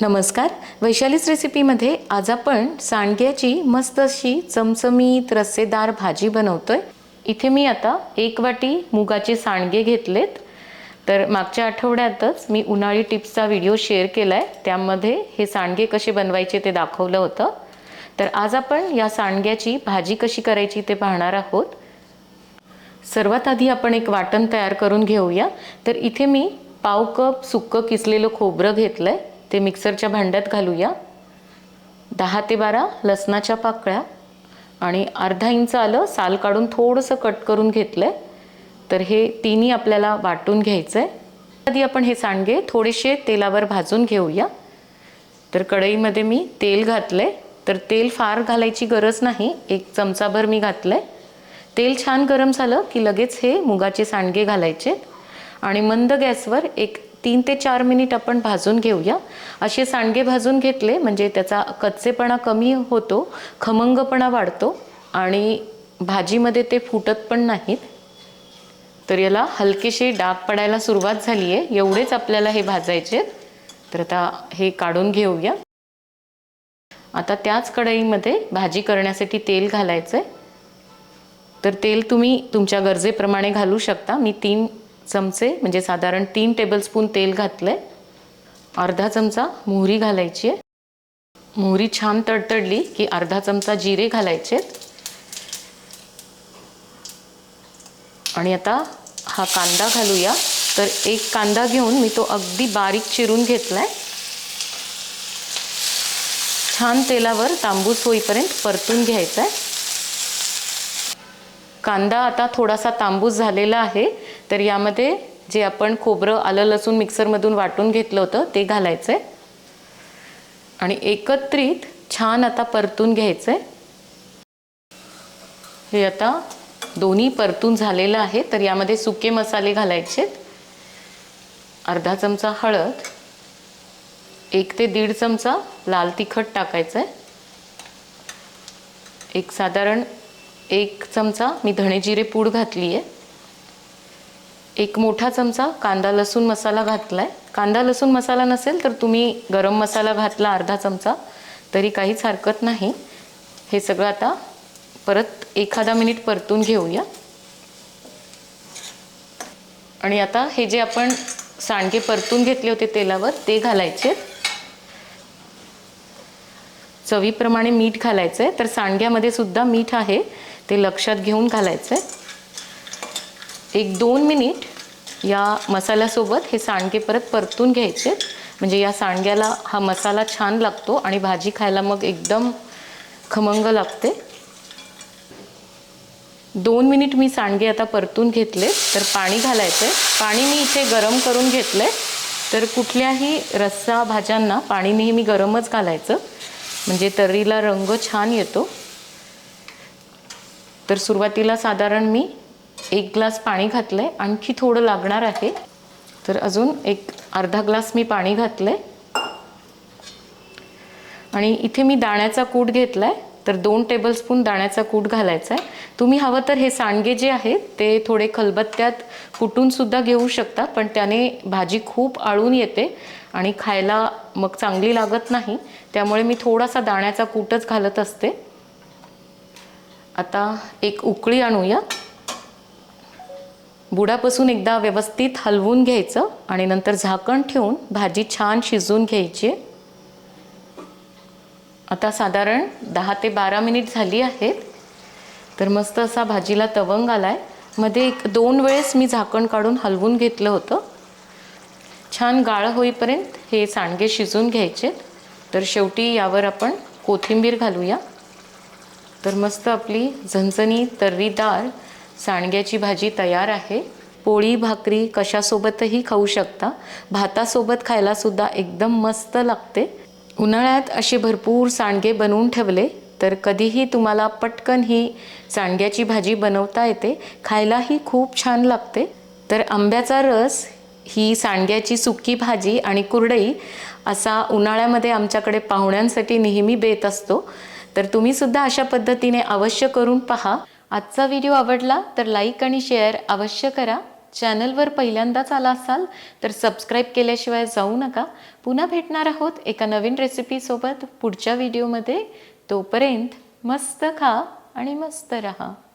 नमस्कार. वैशालीच रेसिपीमध्ये आज आपण सांडग्याची मस्त अशी चमचमीत रस्सेदार भाजी बनवतोय. इथे मी आता एक वाटी मुगाचे सांडगे घेतलेत. तर मागच्या आठवड्यातच मी उन्हाळी टिप्सचा व्हिडिओ शेअर केला आहे त्यामध्ये हे सांडगे कसे बनवायचे ते दाखवलं होतं. तर आज आपण या सांडग्याची भाजी कशी करायची ते पाहणार आहोत. सर्वात आधी आपण एक वाटण तयार करून घेऊया. तर इथे मी पाव कप सुक्कं किसलेलं खोबरं घेतलं आहे ते मिक्सरच्या भांड्यात घालूया. दहा ते बारा लसणाच्या पाकळ्या आणि अर्धा इंच आलं साल काढून थोडंसं कट करून घेतलं आहे तर हे तिन्ही आपल्याला वाटून घ्यायचं आहे आधी आपण हे सांडगे थोडेसे तेलावर भाजून घेऊया. तर कढईमध्ये मी तेल घातलं आहे तर तेल फार घालायची गरज नाही. एक चमचाभर मी घातलं आहे तेल छान गरम झालं की लगेच हे मुगाचे सांडगे घालायचे. आणि मंद गॅसवर एक तीन ते चार मिनिट आपण भाजून घेऊया. असे सांडगे भाजून घेतले म्हणजे त्याचा कच्चेपणा कमी होतो खमंगपणा वाढतो आणि भाजीमध्ये ते फुटत पण नाहीत. तर याला हलकेशी डाग पडायला सुरुवात झाली आहे एवढेच आपल्याला हे भाजायचे तर आता हे काढून घेऊया. आता त्याच कढईमध्ये भाजी करण्यासाठी तेल घालायचं आहे तर तेल तुम्ही तुमच्या गरजेप्रमाणे घालू शकता. मी तीन चमचे म्हणजे साधारण तीन टेबलस्पून तेल घातलं आहे अर्धा चमचा मोहरी घालायची आहे. मोहरी छान तडतडली की अर्धा चमचा जिरे घालायचे आणि आता हा कांदा घालूया. तर एक कांदा घेऊन मी तो अगदी बारीक चिरून घेतला आहे छान तेलावर तांबूस होईपर्यंत परतून घ्यायचा आहे कांदा आता थोडासा तांबूस झालेला आहे. तर यामध्ये जे आपण खोबरं आलं लसूण मिक्सरमधून वाटून घेतलं होतं ते घालायचं आहे आणि एकत्रित छान आता परतून घ्यायचं आहे हे आता दोन्ही परतून झालेलं आहे तर यामध्ये सुके मसाले घालायचे अर्धा चमचा हळद एक ते दीड चमचा लाल तिखट टाकायचं आहे एक साधारण एक चमचा मी धणे जिरे पूड घातली आहे एक मोठा चमचा कांदा लसूण मसाला घातला आहे कांदा लसूण मसाला नसेल तर तुम्ही गरम मसाला घातला अर्धा चमचा तरी काहीच हरकत नाही. हे सगळं आता परत एखादा मिनिट परतून घेऊया. आणि आता हे जे आपण सांडगे परतून घेतले होते तेलावर ते घालायचे. चवीप्रमाणे मीठ घालायचं आहे तर सांडग्यामध्ये सुद्धा मीठ आहे ते लक्षात घेऊन घालायचं आहे एक दोन मिनिट या मसाल्यासोबत हे सांडगे परत परतून घ्यायचे. म्हणजे या सांडग्याला हा मसाला छान लागतो आणि भाजी खायला मग एकदम खमंग लागते. दोन मिनिट मी सांडगे आता परतून घेतले तर पाणी घालायचं पाणी मी इथे गरम करून घेतलं आहे तर कुठल्याही रस्सा भाज्यांना पाणी नेहमी गरमच घालायचं. म्हणजे तर्रीला रंग छान येतो. तर सुरुवातीला साधारण मी एक ग्लास पाणी घातलं आहे आणखी थोडं लागणार आहे. तर अजून एक अर्धा ग्लास मी पाणी घातलं आहे आणि इथे मी दाण्याचा कूट घेतला आहे तर दोन टेबलस्पून दाण्याचा कूट घालायचा आहे तुम्ही हवं तर हे सांडगे जे आहेत ते थोडे खलबत्त्यात कुटूनसुद्धा घेऊ शकता पण त्याने भाजी खूप आळून येते आणि खायला मग चांगली लागत नाही. त्यामुळे मी थोडासा दाण्याचा कूटच घालत असते. आता एक उकळी आणूया. बुडापासून एकदा व्यवस्थित हलवून घ्यायचं आणि नंतर झाकण ठेवून भाजी छान शिजवून घ्यायची. आता साधारण दहा ते बारा मिनिट झाली आहेत. तर मस्त असा भाजीला तवंग आला आहे मध्ये एक दोन वेळेस मी झाकण काढून हलवून घेतलं होतं. छान गाळ होईपर्यंत हे सांडगे शिजून घ्यायचे. तर शेवटी यावर आपण कोथिंबीर घालूया. तर मस्त आपली झणझणी तर्रीदार सांडग्याची भाजी तयार आहे. पोळी भाकरी कशासोबतही खाऊ शकता. भातासोबत खायलासुद्धा एकदम मस्त लागते. उन्हाळ्यात असे भरपूर सांडगे बनवून ठेवले तर कधीही तुम्हाला पटकन ही सांडग्याची भाजी बनवता येते. खायलाही खूप छान लागते. तर आंब्याचा रस ही सांडग्याची सुकी भाजी आणि कुरडई असा उन्हाळ्यामध्ये आमच्याकडे पाहुण्यांसाठी नेहमी बेत असतो. तर तुम्हीसुद्धा अशा पद्धतीने अवश्य करून पहा. आजचा व्हिडिओ आवडला तर लाईक आणि शेअर अवश्य करा. चॅनलवर पहिल्यांदाच आला असाल तर सबस्क्राईब केल्याशिवाय जाऊ नका. पुन्हा भेटणार आहोत एका नवीन रेसिपीसोबत पुढच्या व्हिडिओमध्ये तोपर्यंत मस्त खा आणि मस्त रहा.